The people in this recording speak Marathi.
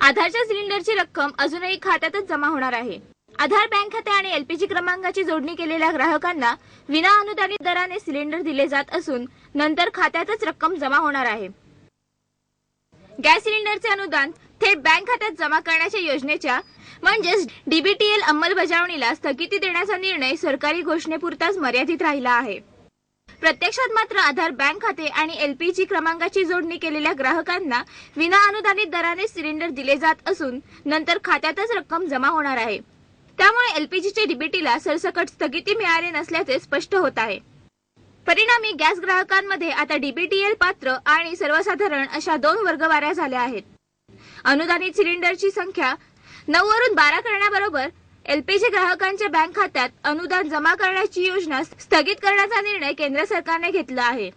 आधारच्या सिलेंडरची रक्कम अजूनही खात्यातच जमा होणार आहे. आधार बँक खाते आणि एलपीजी क्रमांकाची जोडणी केलेल्या ग्राहकांना विना अनुदानित दराने सिलेंडर दिले जात असून नंतर खात्यातच रक्कम जमा होणार आहे. गॅस सिलेंडरचे अनुदान थेट बँक खात्यात जमा करण्याच्या योजनेच्या म्हणजेच डीबीटीएल अंमलबजावणीला स्थगिती देण्याचा निर्णय सरकारी घोषणेपुरताच मर्यादित राहिला आहे. प्रत्यक्षात मात्र आधार बँक खाते आणि एलपीजी क्रमांकाची जोडणी केलेल्या ग्राहकांना विना अनुदानित दराने सिलेंडर दिले जात असून नंतर खात्यातच रक्कम जमा होणार आहे. त्यामुळे एलपीजीच्या डीबीटीला सरसकट स्थगिती मिळाली नसल्याचे स्पष्ट होत आहे. परिणामी गॅस ग्राहकांमध्ये आता डीबीटीएल पात्र आणि सर्वसाधारण अशा दोन वर्गवाऱ्या झाल्या आहेत. अनुदानित सिलेंडरची संख्या नऊ वरून बारा करण्याबरोबर एलपीजी ग्राहकांच्या बँक खात्यात अनुदान जमा करण्याची योजना स्थगित करण्याचा निर्णय केंद्र सरकारने घेतला आहे.